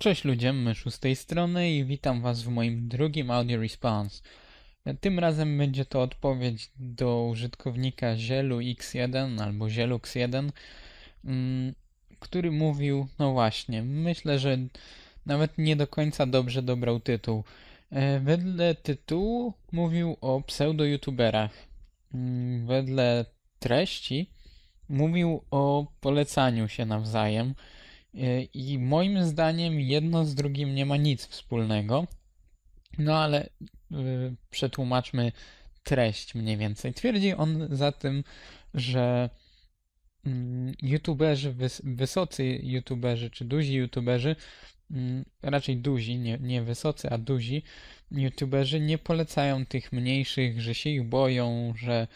Cześć ludzie, Myszu z tej strony i witam was w moim drugim audio response. Tym razem będzie to odpowiedź do użytkownika Zielu X1 albo Zielux1, mm, który mówił, no właśnie, myślę, że nawet nie do końca dobrze dobrał tytuł. E, wedle tytułu mówił o pseudo-youtuberach. Mm, wedle treści mówił o polecaniu się nawzajem. E, I moim zdaniem jedno z drugim nie ma nic wspólnego. No ale yy, przetłumaczmy treść mniej więcej. Twierdzi on za tym, że yy, youtuberzy, wys wysocy youtuberzy, czy duzi youtuberzy, yy, raczej duzi, nie, nie wysocy, a duzi youtuberzy nie polecają tych mniejszych, że się ich boją, że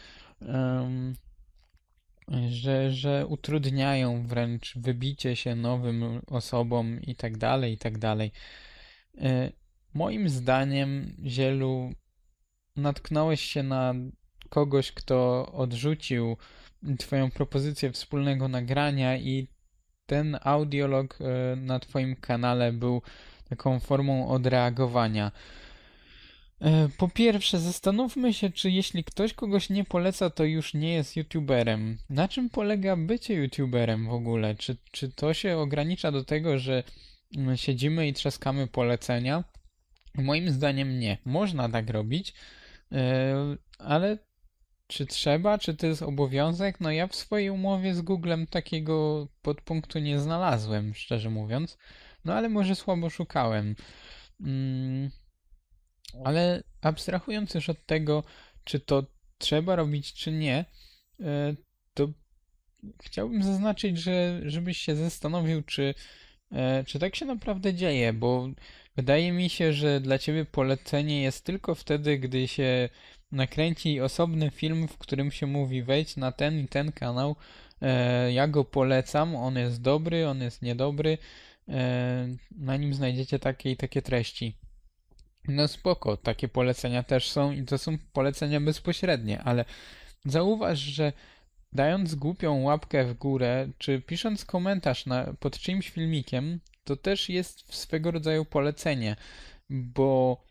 że, że utrudniają wręcz wybicie się nowym osobom i tak dalej, i tak dalej. E, moim zdaniem, Zielu, natknąłeś się na kogoś, kto odrzucił Twoją propozycję wspólnego nagrania i ten audiolog e, na Twoim kanale był taką formą odreagowania. E, po pierwsze, zastanówmy się, czy jeśli ktoś kogoś nie poleca, to już nie jest YouTuberem. Na czym polega bycie YouTuberem w ogóle? Czy, czy to się ogranicza do tego, że mm, siedzimy i trzaskamy polecenia? Moim zdaniem nie. Można tak robić, e, ale czy trzeba, czy to jest obowiązek? No ja w swojej umowie z Googlem takiego podpunktu nie znalazłem, szczerze mówiąc. No ale może słabo szukałem. Mm, ale abstrahując już od tego, czy to trzeba robić, czy nie, e, to chciałbym zaznaczyć, że żebyś się zastanowił, czy, e, czy tak się naprawdę dzieje, bo wydaje mi się, że dla ciebie polecenie jest tylko wtedy, gdy się nakręci osobny film, w którym się mówi wejdź na ten i ten kanał, e, ja go polecam, on jest dobry, on jest niedobry, na nim znajdziecie takie i takie treści. No spoko, takie polecenia też są i to są polecenia bezpośrednie, ale zauważ, że dając głupią łapkę w górę, czy pisząc komentarz na, pod czyimś filmikiem, to też jest swego rodzaju polecenie, bo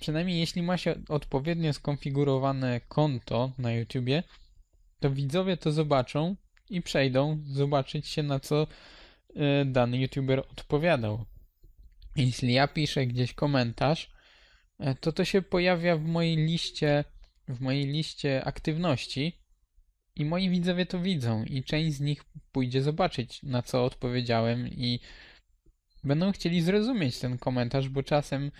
przynajmniej jeśli ma się odpowiednio skonfigurowane konto na YouTubie, to widzowie to zobaczą i przejdą zobaczyć się na co y, dany YouTuber odpowiadał. Jeśli ja piszę gdzieś komentarz, to to się pojawia w mojej liście, w mojej liście aktywności i moi widzowie to widzą i część z nich pójdzie zobaczyć, na co odpowiedziałem i będą chcieli zrozumieć ten komentarz, bo czasem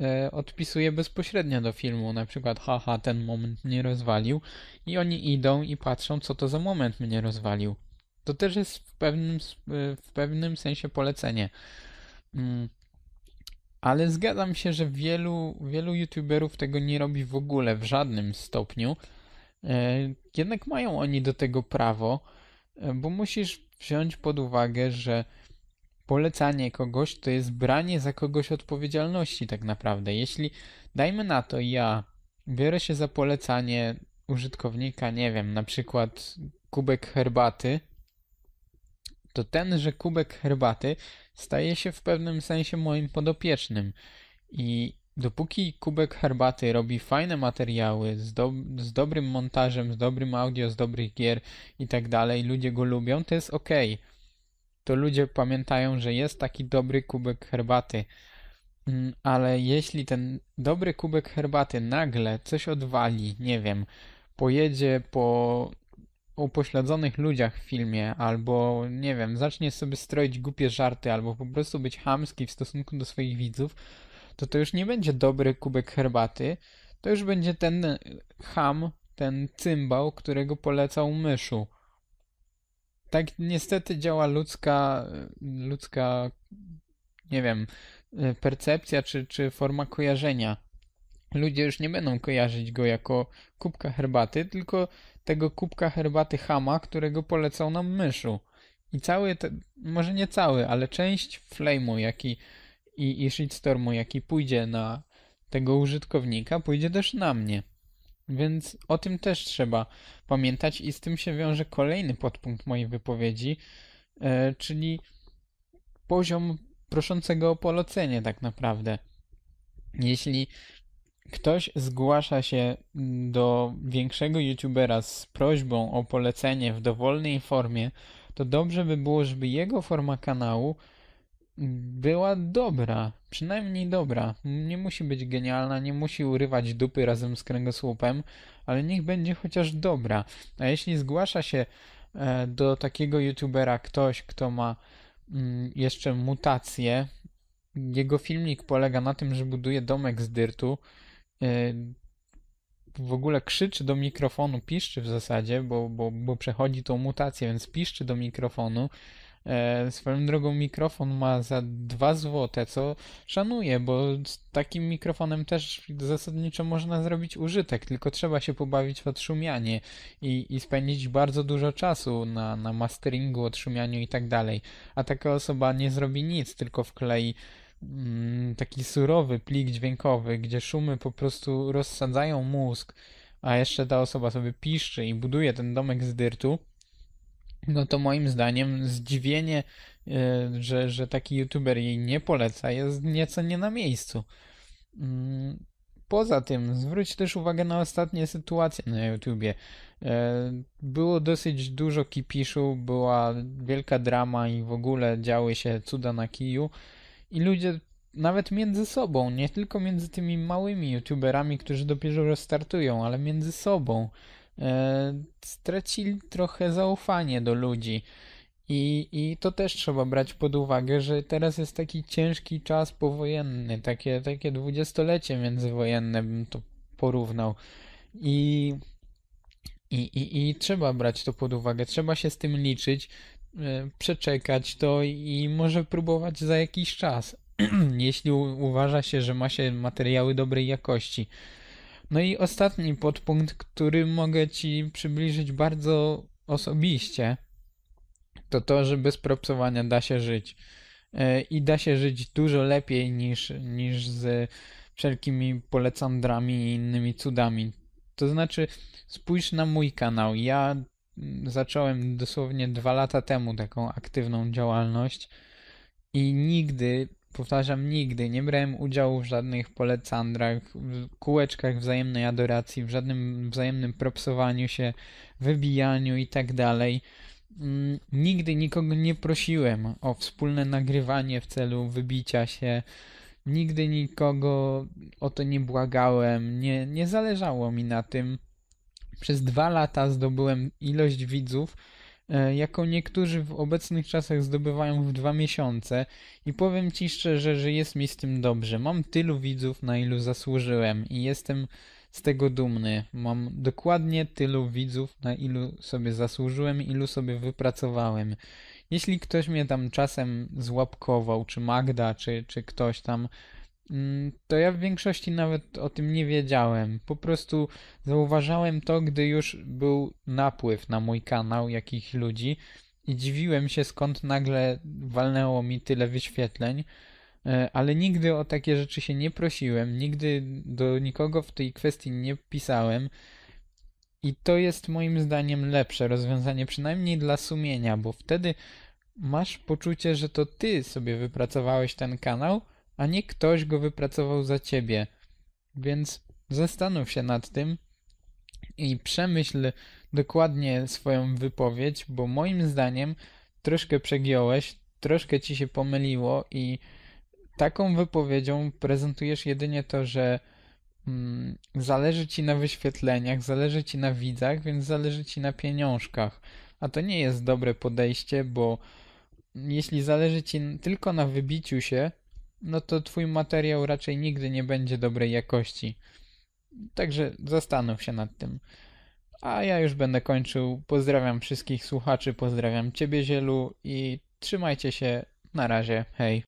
e, odpisuję bezpośrednio do filmu, na przykład haha, ten moment mnie rozwalił i oni idą i patrzą, co to za moment mnie rozwalił. To też jest w pewnym, e, w pewnym sensie polecenie. Mm, ale zgadzam się, że wielu, wielu youtuberów tego nie robi w ogóle, w żadnym stopniu. E, jednak mają oni do tego prawo, e, bo musisz wziąć pod uwagę, że polecanie kogoś to jest branie za kogoś odpowiedzialności tak naprawdę. Jeśli, dajmy na to, ja biorę się za polecanie użytkownika, nie wiem, na przykład kubek herbaty, to tenże kubek herbaty staje się w pewnym sensie moim podopiecznym. I dopóki kubek herbaty robi fajne materiały z, do, z dobrym montażem, z dobrym audio, z dobrych gier i tak dalej, ludzie go lubią, to jest ok. To ludzie pamiętają, że jest taki dobry kubek herbaty. Mm, ale jeśli ten dobry kubek herbaty nagle coś odwali, nie wiem, pojedzie po upośledzonych ludziach w filmie, albo nie wiem, zacznie sobie stroić głupie żarty, albo po prostu być hamski w stosunku do swoich widzów, to to już nie będzie dobry kubek herbaty, to już będzie ten ham, ten cymbał, którego polecał myszu. Tak niestety działa ludzka, ludzka, nie wiem, percepcja czy, czy forma kojarzenia. Ludzie już nie będą kojarzyć go jako kubka herbaty, tylko tego kubka herbaty Hama, którego polecał nam myszu. I cały, te, może nie cały, ale część flame'u, jaki i, i shitstormu, jaki pójdzie na tego użytkownika, pójdzie też na mnie. Więc o tym też trzeba pamiętać i z tym się wiąże kolejny podpunkt mojej wypowiedzi, e, czyli poziom proszącego o polecenie tak naprawdę. Jeśli ktoś zgłasza się do większego youtubera z prośbą o polecenie w dowolnej formie, to dobrze by było, żeby jego forma kanału była dobra, przynajmniej dobra. Nie musi być genialna, nie musi urywać dupy razem z kręgosłupem, ale niech będzie chociaż dobra. A jeśli zgłasza się e, do takiego youtubera ktoś, kto ma mm, jeszcze mutację, jego filmik polega na tym, że buduje domek z dyrtu, w ogóle krzyczy do mikrofonu, piszczy w zasadzie, bo, bo, bo przechodzi tą mutację, więc piszczy do mikrofonu, E, swoją drogą mikrofon ma za 2 złote, co szanuję, bo z takim mikrofonem też zasadniczo można zrobić użytek, tylko trzeba się pobawić w odszumianie i, i spędzić bardzo dużo czasu na, na masteringu, odszumianiu i tak dalej. A taka osoba nie zrobi nic, tylko wklei taki surowy plik dźwiękowy, gdzie szumy po prostu rozsadzają mózg, a jeszcze ta osoba sobie piszczy i buduje ten domek z dyrtu no to moim zdaniem zdziwienie, e, że, że taki youtuber jej nie poleca, jest nieco nie na miejscu. Mm, poza tym, zwróć też uwagę na ostatnie sytuacje na YouTubie. E, było dosyć dużo kipiszu, była wielka drama i w ogóle działy się cuda na kiju. I ludzie nawet między sobą, nie tylko między tymi małymi youtuberami, którzy dopiero restartują, ale między sobą e, stracili trochę zaufanie do ludzi. I, I to też trzeba brać pod uwagę, że teraz jest taki ciężki czas powojenny, takie, takie dwudziestolecie międzywojenne bym to porównał. I, i, i, I trzeba brać to pod uwagę, trzeba się z tym liczyć, przeczekać to i może próbować za jakiś czas, jeśli uważa się, że ma się materiały dobrej jakości. No i ostatni podpunkt, który mogę Ci przybliżyć bardzo osobiście, to to, że bez propsowania da się żyć. E, I da się żyć dużo lepiej niż, niż z wszelkimi polecandrami i innymi cudami. To znaczy, spójrz na mój kanał. Ja zacząłem dosłownie dwa lata temu taką aktywną działalność i nigdy powtarzam, nigdy nie brałem udziału w żadnych polecandrach, kółeczkach wzajemnej adoracji, w żadnym wzajemnym propsowaniu się, wybijaniu i tak dalej. Mm, nigdy nikogo nie prosiłem o wspólne nagrywanie w celu wybicia się. Nigdy nikogo o to nie błagałem, nie, nie zależało mi na tym. Przez dwa lata zdobyłem ilość widzów, E, jaką niektórzy w obecnych czasach zdobywają w dwa miesiące i powiem Ci szczerze, że jest mi z tym dobrze. Mam tylu widzów, na ilu zasłużyłem i jestem z tego dumny. Mam dokładnie tylu widzów, na ilu sobie zasłużyłem, ilu sobie wypracowałem. Jeśli ktoś mnie tam czasem złapkował, czy Magda, czy, czy ktoś tam, to ja w większości nawet o tym nie wiedziałem. Po prostu zauważałem to, gdy już był napływ na mój kanał jakichś ludzi i dziwiłem się, skąd nagle walnęło mi tyle wyświetleń. E, ale nigdy o takie rzeczy się nie prosiłem, nigdy do nikogo w tej kwestii nie pisałem. I to jest moim zdaniem lepsze rozwiązanie, przynajmniej dla sumienia, bo wtedy masz poczucie, że to ty sobie wypracowałeś ten kanał a nie ktoś go wypracował za ciebie. Więc zastanów się nad tym i przemyśl dokładnie swoją wypowiedź, bo moim zdaniem troszkę przegiąłeś, troszkę ci się pomyliło i taką wypowiedzią prezentujesz jedynie to, że mm, zależy ci na wyświetleniach, zależy ci na widzach, więc zależy ci na pieniążkach. A to nie jest dobre podejście, bo jeśli zależy ci tylko na wybiciu się, no to twój materiał raczej nigdy nie będzie dobrej jakości. Także zastanów się nad tym. A ja już będę kończył. Pozdrawiam wszystkich słuchaczy, pozdrawiam Ciebie, Zielu i trzymajcie się. Na razie, hej.